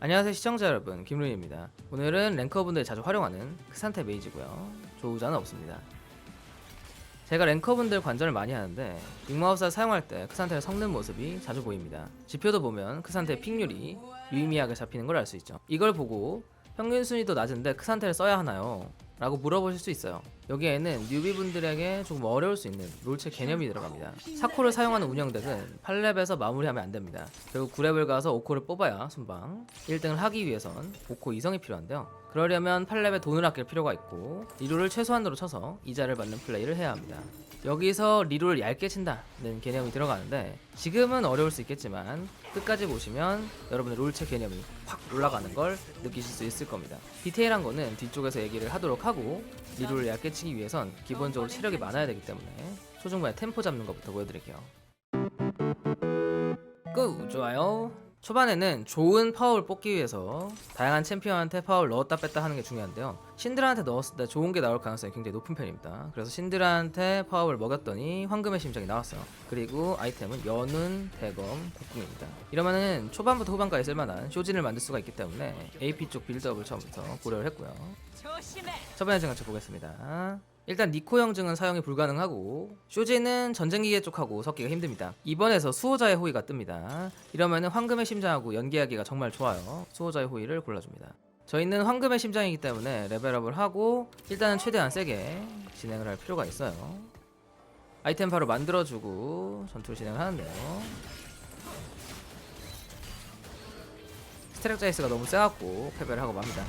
안녕하세요 시청자 여러분. 김루입니다. 오늘은 랭커분들이 자주 활용하는 크산테 메이지고요. 조우자는 없습니다. 제가 랭커분들 관전을 많이 하는데 빅마우스를 사용할 때 크산테를 섞는 모습이 자주 보입니다. 지표도 보면 크산테의 픽률이 유의미하게 잡히는 걸 알 수 있죠. 이걸 보고 평균 순위도 낮은데 크산테를 써야 하나요? 라고 물어보실 수 있어요 여기에는 뉴비분들에게 조금 어려울 수 있는 롤체 개념이 들어갑니다. 사코를 사용하는 운영덱은 8렙에서 마무리하면 안됩니다. 결국 9렙을 가서 5코를 뽑아야 순방. 1등을 하기 위해선 5코 이성이 필요한데요. 그러려면 8렙에 돈을 아낄 필요가 있고 리롤을 최소한으로 쳐서 이자를 받는 플레이를 해야 합니다. 여기서 리롤을 얇게 친다는 개념이 들어가는데 지금은 어려울 수 있겠지만 끝까지 보시면 여러분의 롤체 개념이 확 올라가는 걸 느끼실 수 있을 겁니다. 디테일한 거는 뒤쪽에서 얘기를 하도록 하고 리롤을 얇게 치기 위해선 기본적으로 체력이 많아야 되기 때문에 초중반에 템포 잡는 것부터 보여드릴게요. 끄 좋아요. 초반에는 좋은 파워를 뽑기 위해서 다양한 챔피언한테 파워를 넣었다 뺐다 하는 게 중요한데요. 신드라한테 넣었을 때 좋은 게 나올 가능성이 굉장히 높은 편입니다. 그래서 신드라한테 파워를 먹였더니 황금의 심장이 나왔어요. 그리고 아이템은 연운, 대검, 국궁입니다. 이러면은 초반부터 후반까지 쓸만한 쇼진을 만들 수가 있기 때문에 AP 쪽 빌드업을 처음부터 고려를 했고요. 첫 번째 증강체 보겠습니다. 일단 니코 형증은 사용이 불가능하고 쇼지는 전쟁기계 쪽하고 섞기가 힘듭니다. 이번에서 수호자의 호의가 뜹니다. 이러면은 황금의 심장하고 연계하기가 정말 좋아요. 수호자의 호의를 골라줍니다. 저희는 황금의 심장이기 때문에 레벨업을 하고 일단은 최대한 세게 진행을 할 필요가 있어요. 아이템 바로 만들어주고 전투를 진행을 하는데요. 스트렉 자이스가 너무 세갖고 패배를 하고 맙니다.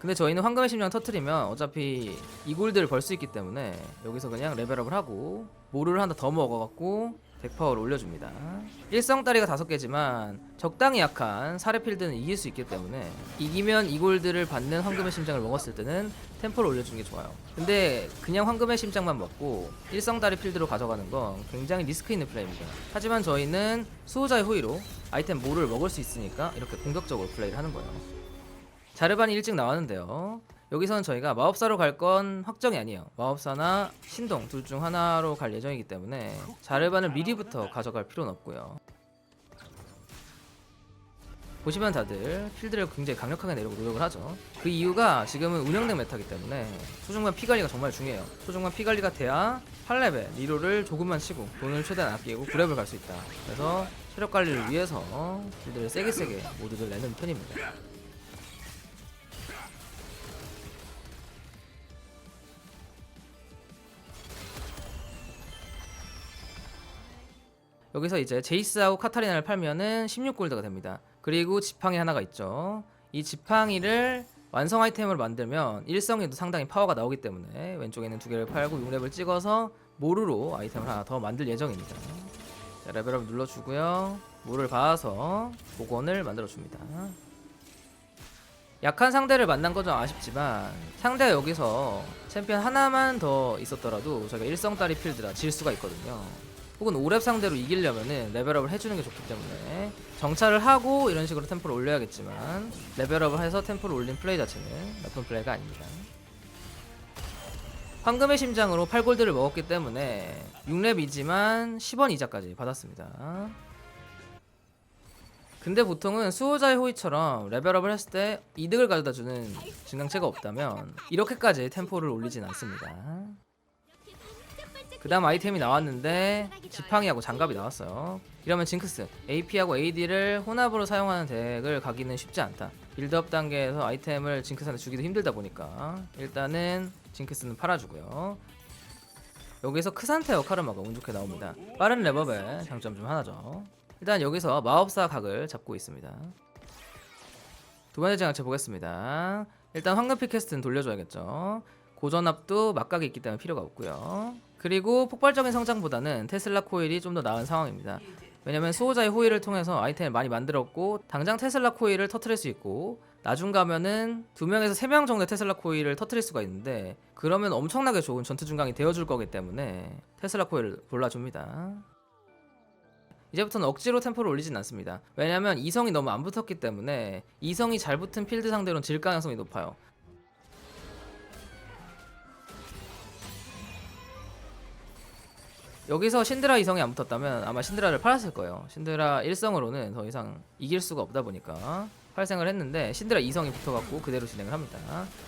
근데 저희는 황금의 심장 터트리면 어차피 이골드를 벌 수 있기 때문에 여기서 그냥 레벨업을 하고 모루를 하나 더 먹어갖고 덱파워를 올려줍니다. 일성다리가 다섯 개지만 적당히 약한 사례필드는 이길 수 있기 때문에 이기면 이골드를 받는 황금의 심장을 먹었을 때는 템포를 올려주는 게 좋아요. 근데 그냥 황금의 심장만 먹고 일성다리 필드로 가져가는 건 굉장히 리스크 있는 플레이입니다. 하지만 저희는 수호자의 호의로 아이템 모루를 먹을 수 있으니까 이렇게 공격적으로 플레이를 하는 거예요. 자르반이 일찍 나왔는데요. 여기서는 저희가 마법사로 갈 건 확정이 아니에요. 마법사나 신동 둘 중 하나로 갈 예정이기 때문에 자르반을 미리부터 가져갈 필요는 없고요. 보시면 다들 필드를 굉장히 강력하게 내려고 노력을 하죠. 그 이유가 지금은 운영된 메타기 때문에 초중반 피 관리가 정말 중요해요. 초중반 피 관리가 돼야 8레벨 리로를 조금만 치고 돈을 최대한 아끼고 9레벨 갈수 있다. 그래서 체력 관리를 위해서 필드를 세게 세게 모두들 내는 편입니다. 여기서 이제 제이스하고 카타리나를 팔면은 16골드가 됩니다. 그리고 지팡이 하나가 있죠. 이 지팡이를 완성 아이템으로 만들면 일성에도 상당히 파워가 나오기 때문에 왼쪽에 있는 두 개를 팔고 6렙을 찍어서 모루로 아이템을 하나 더 만들 예정입니다. 자, 레벨업 눌러주고요. 모를 봐서 복원을 만들어줍니다. 약한 상대를 만난 건 좀 아쉽지만 상대가 여기서 챔피언 하나만 더 있었더라도 저희가 일성다리 필드라 질 수가 있거든요. 혹은 5렙 상대로 이기려면은 레벨업을 해주는 게 좋기 때문에 정찰을 하고 이런 식으로 템포를 올려야겠지만 레벨업을 해서 템포를 올린 플레이 자체는 나쁜 플레이가 아닙니다. 황금의 심장으로 8골드를 먹었기 때문에 6렙이지만 10원 이자까지 받았습니다. 근데 보통은 수호자의 호의처럼 레벨업을 했을 때 이득을 가져다 주는 증강체가 없다면 이렇게까지 템포를 올리진 않습니다. 그 다음 아이템이 나왔는데 지팡이하고 장갑이 나왔어요. 이러면 징크스 AP하고 AD를 혼합으로 사용하는 덱을 가기는 쉽지 않다. 빌드업 단계에서 아이템을 징크스한테 주기도 힘들다 보니까 일단은 징크스는 팔아주고요. 여기서 크산테 역할을마가 운 좋게 나옵니다. 빠른 랩업의 장점 중 하나죠. 일단 여기서 마법사 각을 잡고 있습니다. 두 번째 장치 보겠습니다. 일단 황금피 캐스트는 돌려줘야겠죠. 고전압도 막각이 있기 때문에 필요가 없고요 그리고 폭발적인 성장보다는 테슬라 코일이 좀 더 나은 상황입니다. 왜냐면 수호자의 호의를 통해서 아이템을 많이 만들었고 당장 테슬라 코일을 터트릴 수 있고 나중 가면은 두 명에서 세 명 정도의 테슬라 코일을 터트릴 수가 있는데 그러면 엄청나게 좋은 전투 중강이 되어줄 거기 때문에 테슬라 코일을 골라줍니다. 이제부터는 억지로 템포를 올리진 않습니다. 왜냐면 이성이 너무 안 붙었기 때문에 이성이 잘 붙은 필드 상대로는 질 가능성이 높아요. 여기서 신드라 이성이 안 붙었다면 아마 신드라를 팔았을 거예요. 신드라 1성으로는 더 이상 이길 수가 없다 보니까 팔생을 했는데 신드라 2성이 붙어갖고 그대로 진행을 합니다.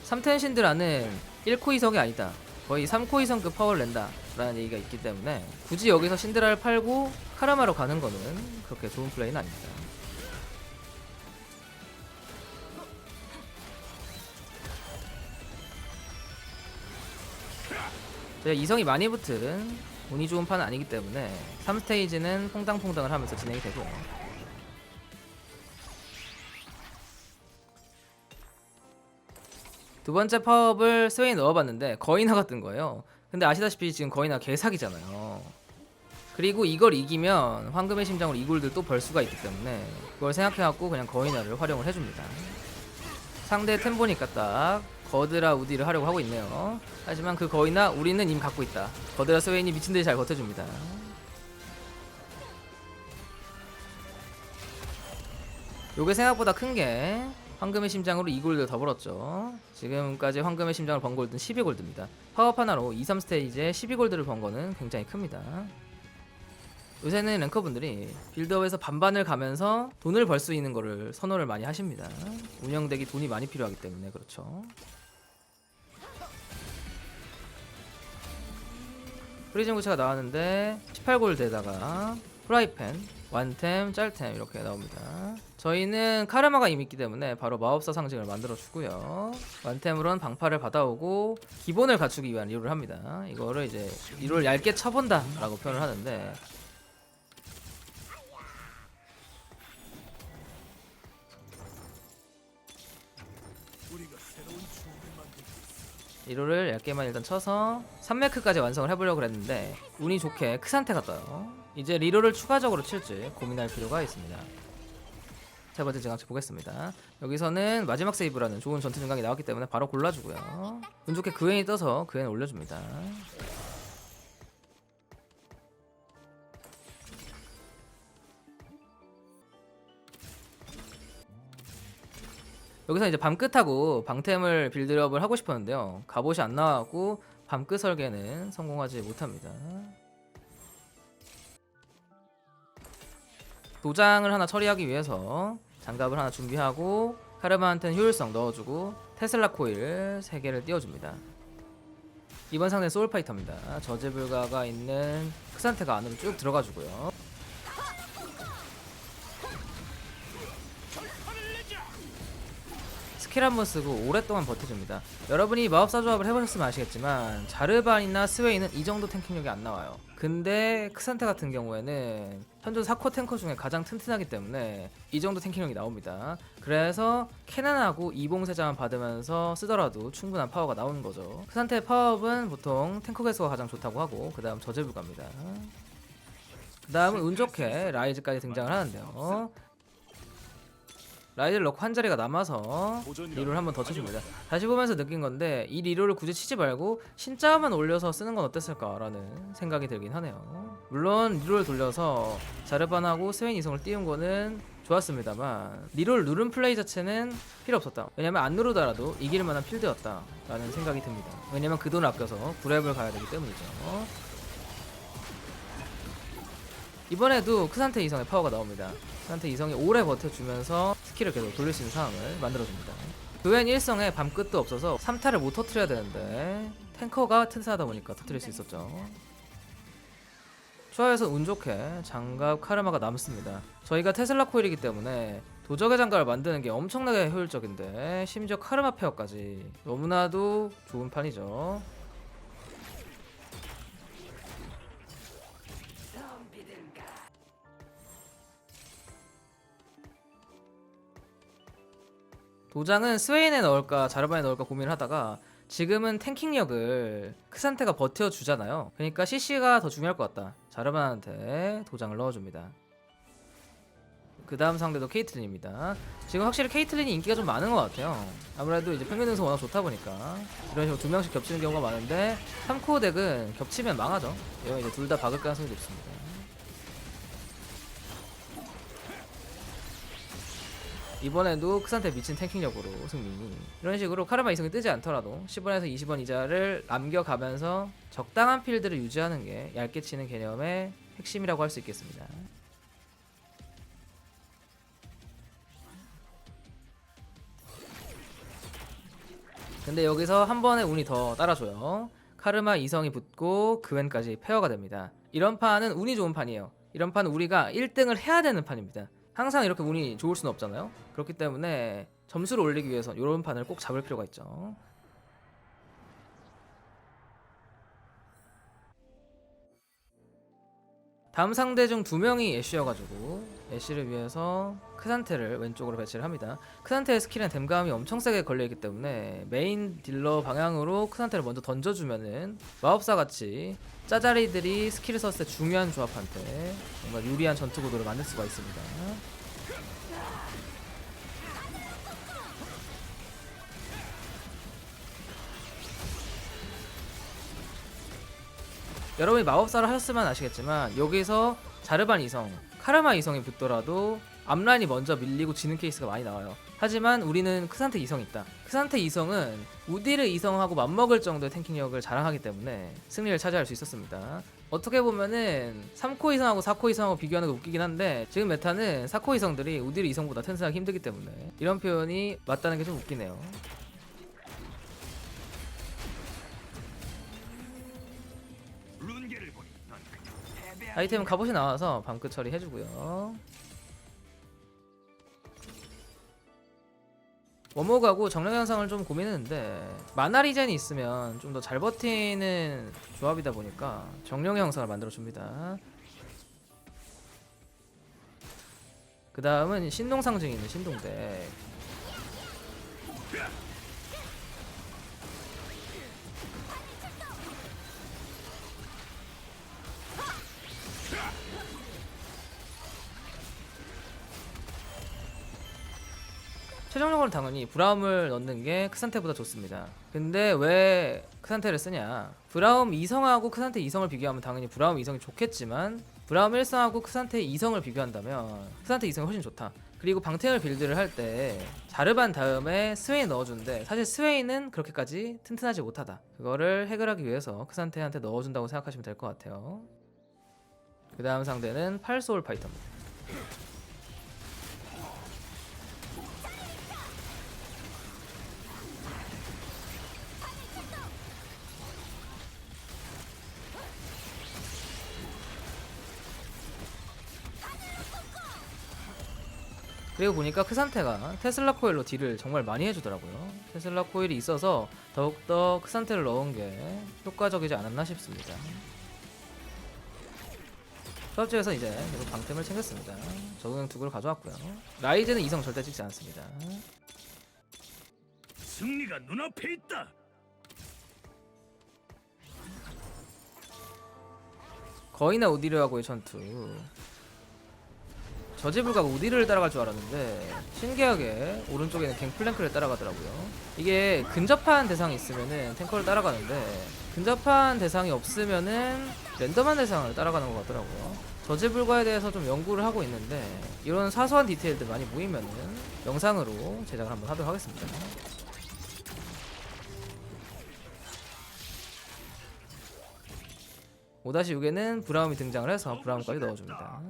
3텐 신드라는 1코 이성이 아니다. 거의 3코 이성급 파워를 낸다 라는 얘기가 있기 때문에 굳이 여기서 신드라를 팔고 카라마로 가는 거는 그렇게 좋은 플레이는 아닙니다. 제가 이성이 많이 붙은 운이 좋은 판은 아니기 때문에 3스테이지는 퐁당퐁당을 하면서 진행이 되고요. 두 번째 파업을 스웨이 넣어봤는데 거의 나갔던 거예요. 근데 아시다시피 지금 나 개사기잖아요. 그리고 이걸 이기면 황금의 심장으로 이골들 또 벌 수가 있기 때문에 그걸 생각해갖고 그냥 거인화를 활용을 해줍니다. 상대 템 보니까 딱 거드라 우디를 하려고 하고 있네요. 하지만 그 거인화 우리는 이미 갖고 있다. 거드라 스웨인이 미친듯이 잘 버텨줍니다. 요게 생각보다 큰 게 황금의 심장으로 2골드 더 벌었죠. 지금까지 황금의 심장을 번 골드는 12골드입니다. 파업 하나로 2, 3스테이지에 12골드를 번 거는 굉장히 큽니다. 요새는 랭커분들이 빌드업에서 반반을 가면서 돈을 벌 수 있는 거를 선호를 많이 하십니다. 운영되기 돈이 많이 필요하기 때문에 그렇죠. 프리즘 구체가 나왔는데 18골드에다가 프라이팬, 완템, 짤템 이렇게 나옵니다. 저희는 카르마가 이미 있기 때문에 바로 마법사 상징을 만들어 주고요. 완템으로는 방파를 받아오고 기본을 갖추기 위한 리롤을 합니다. 이거를 이제 리롤 얇게 쳐본다 라고 표현을 하는데 리롤을 얇게만 일단 쳐서 3매크까지 완성을 해보려고 그랬는데 운이 좋게 크산테가 떠요. 이제 리롤을 추가적으로 칠지 고민할 필요가 있습니다. 세 번째 증강체 보겠습니다. 여기서는 마지막 세이브라는 좋은 전투 증강이 나왔기 때문에 바로 골라주고요. 운 좋게 그웬이 떠서 그웬 올려줍니다 여기서 이제 밤끝하고 방템을 빌드업을 하고 싶었는데요. 갑옷이 안 나와고 밤끝 설계는 성공하지 못합니다. 도장을 하나 처리하기 위해서 장갑을 하나 준비하고 카르마한테는 효율성 넣어주고 테슬라 코일 3개를 띄워줍니다. 이번 상대 소울파이터입니다. 저지 불가가 있는 크산테가 안으로 쭉 들어가주고요. 스킬 한 번 쓰고 오랫동안 버텨줍니다. 여러분이 마법사 조합을 해보셨으면 아시겠지만 자르반이나 스웨이는 이 정도 탱킹력이 안 나와요. 근데 크산테 같은 경우에는 현존 4코 탱커 중에 가장 튼튼하기 때문에 이 정도 탱킹력이 나옵니다. 그래서 캐난하고 이봉세자만 받으면서 쓰더라도 충분한 파워가 나오는 거죠. 크산테의 파워업은 보통 탱커 개수가 가장 좋다고 하고 그 다음 저제불가입니다. 그 다음은 운 좋게 라이즈까지 등장을 하는데요. 라이드를 넣고 한 자리가 남아서 리롤 한번 더 쳐줍니다. 다시 보면서 느낀 건데 이 리롤을 굳이 치지 말고 신짜만 올려서 쓰는 건 어땠을까라는 생각이 들긴 하네요. 물론 리롤 돌려서 자르반하고 스웨인 이성을 띄운 거는 좋았습니다.만 리롤 누른 플레이 자체는 필요 없었다. 왜냐면 안 누르더라도 이길 만한 필드였다 라는 생각이 듭니다. 왜냐면 그 돈을 아껴서 구랩을 가야 되기 때문이죠. 이번에도 크산테 이성의 파워가 나옵니다. 크산테 이성이 오래 버텨주면서 스킬을 계속 돌릴 수 있는 상황을 만들어줍니다. 교엔 1성에 밤끝도 없어서 3타를 못 터트려야 되는데 탱커가 튼튼하다 보니까 터트릴 수 있었죠. 추하에서 운 좋게 장갑 카르마가 남습니다. 저희가 테슬라 코일이기 때문에 도적의 장갑을 만드는 게 엄청나게 효율적인데 심지어 카르마 페어까지 너무나도 좋은 판이죠. 도장은 스웨인에 넣을까 자르반에 넣을까 고민을 하다가 지금은 탱킹력을 크산테가 버텨주잖아요. 그러니까 CC가 더 중요할 것 같다. 자르반한테 도장을 넣어줍니다. 그 다음 상대도 케이틀린입니다. 지금 확실히 케이틀린이 인기가 좀 많은 것 같아요. 아무래도 이제 평균 등수 워낙 좋다 보니까 이런 식으로 두 명씩 겹치는 경우가 많은데 3코어 덱은 겹치면 망하죠. 이건 이제 둘 다 박을 가능성이 높습니다. 이번에도 크산테 미친 탱킹력으로 승리 이런 식으로 카르마 이성이 뜨지 않더라도 10원에서 20원 이자를 남겨가면서 적당한 필드를 유지하는 게 얇게 치는 개념의 핵심이라고 할 수 있겠습니다 근데 여기서 한 번에 운이 더 따라줘요. 카르마 이성이 붙고 그웬까지 페어가 됩니다. 이런 판은 운이 좋은 판이에요. 이런 판은 우리가 1등을 해야 되는 판입니다. 항상 이렇게 운이 좋을 수는 없잖아요. 그렇기 때문에 점수를 올리기 위해서 이런 판을 꼭 잡을 필요가 있죠. 다음 상대 중 두 명이 애쉬여가지고 애쉬를 위해서 크산테를 왼쪽으로 배치를 합니다. 크산테의 스킬은 댐감이 엄청 세게 걸려있기 때문에 메인 딜러 방향으로 크산테를 먼저 던져주면은 마법사 같이 짜자리들이 스킬을 썼을 때 중요한 조합한테 정말 유리한 전투 구도를 만들 수가 있습니다. 여러분이 마법사를 하셨으면 아시겠지만 여기서 자르반 이성, 카르마 이성이 붙더라도 앞라인이 먼저 밀리고 지는 케이스가 많이 나와요. 하지만 우리는 크산테 이성이 있다. 크산테 이성은 우디르 이성하고 맞먹을 정도의 탱킹력을 자랑하기 때문에 승리를 차지할 수 있었습니다. 어떻게 보면은 3코 이성하고 4코 이성하고 비교하는 게 웃기긴 한데 지금 메타는 4코 이성들이 우디르 이성보다 튼튼하기 힘들기 때문에 이런 표현이 맞다는 게 좀 웃기네요. 아이템은 갑옷이 나와서 방끝 처리 해주고요. 워목하고 정령 현상을 좀 고민했는데 마나 리젠이 있으면 좀 더 잘 버티는 조합이다 보니까 정령 형상을 만들어 줍니다. 그 다음은 신동 상징이 있는 신동대. 최종적으로 당연히 브라움을 넣는 게 크산테보다 좋습니다. 근데 왜 크산테를 쓰냐? 브라움 2성하고 크산테 2성을 비교하면 당연히 브라움 2성이 좋겠지만 브라움 1성하고 크산테 2성을 비교한다면 크산테 2성이 훨씬 좋다. 그리고 방템을 빌드를 할 때 자르반 다음에 스웨인 넣어준데 사실 스웨인은 그렇게까지 튼튼하지 못하다. 그거를 해결하기 위해서 크산테한테 넣어준다고 생각하시면 될 것 같아요. 그 다음 상대는 팔소울 파이터입니다. 그리고 보니까 크산테가 테슬라 코일로 딜을 정말 많이 해주더라고요. 테슬라 코일이 있어서 더욱더 크산테를 넣은 게 효과적이지 않았나 싶습니다. 수업지에서 이제 계속 방템을 챙겼습니다. 적응 두구를 가져왔고요. 라이즈는 이성 절대 찍지 않습니다. 승리가 눈앞에 있다. 거의나 우디르하고의 전투. 저지불가가 우디르를 따라갈 줄 알았는데 신기하게 오른쪽에 있는 갱플랭크를 따라가더라고요. 이게 근접한 대상이 있으면은 탱커를 따라가는데 근접한 대상이 없으면은 랜덤한 대상을 따라가는 것 같더라고요. 저지불가에 대해서 좀 연구를 하고 있는데 이런 사소한 디테일들 많이 모이면은 영상으로 제작을 한번 하도록 하겠습니다. 오다시 6에는 브라움이 등장을 해서 브라움까지 넣어줍니다.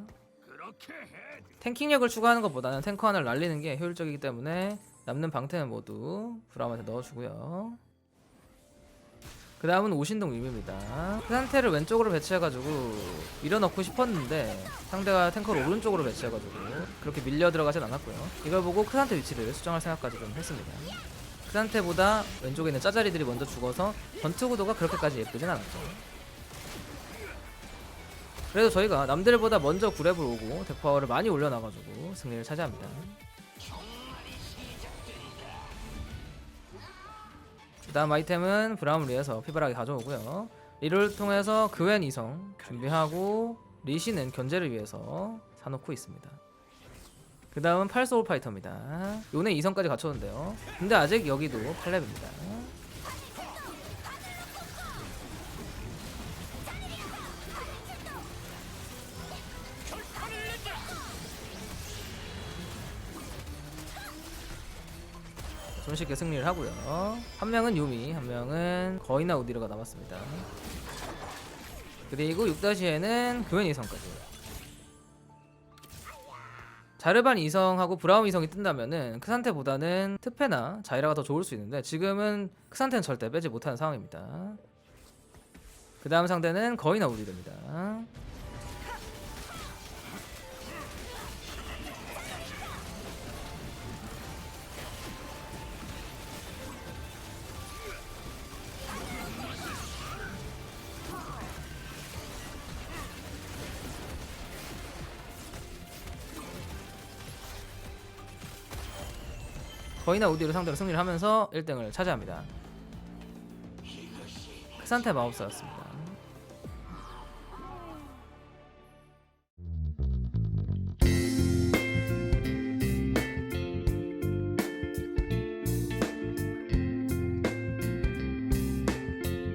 탱킹력을 추가하는 것보다는 탱커 하나를 날리는 게 효율적이기 때문에 남는 방템은 모두 브라움한테 넣어주고요. 그 다음은 오신동 유미입니다. 그 상태를 왼쪽으로 배치해가지고 밀어넣고 싶었는데 상대가 탱커를 오른쪽으로 배치해가지고 그렇게 밀려 들어가진 않았고요. 이걸 보고 크산테 위치를 수정할 생각까지 좀 했습니다. 크산테보다 왼쪽에 있는 짜자리들이 먼저 죽어서 전투 구도가 그렇게까지 예쁘진 않았죠. 그래도 저희가 남들보다 먼저 구랩을 오고 덱파워를 많이 올려놔가지고 승리를 차지합니다. 그 다음 아이템은 위해서 피바라기 가져오고요. 리를 통해서 그웬 이성 준비하고 리시는 견제를 위해서 사놓고 있습니다. 그 다음은 팔소울 파이터입니다. 요네 이성까지 갖췄는데요. 근데 아직 여기도 8렙입니다. 손쉽게 승리를 하고요. 한 명은 유미, 한 명은 거이나 우디르가 남았습니다. 그리고 6다시에는 교현 이성까지. 자르반 이성하고 브라움 이성이 뜬다면은 크산테보다는 트페나 자이라가 더 좋을 수 있는데 지금은 크산테는 절대 빼지 못하는 상황입니다. 그 다음 상대는 거이나 우디르입니다. 거이나 우디를 상대로 승리를 하면서 1등을 차지합니다. 크산테 마법사였습니다.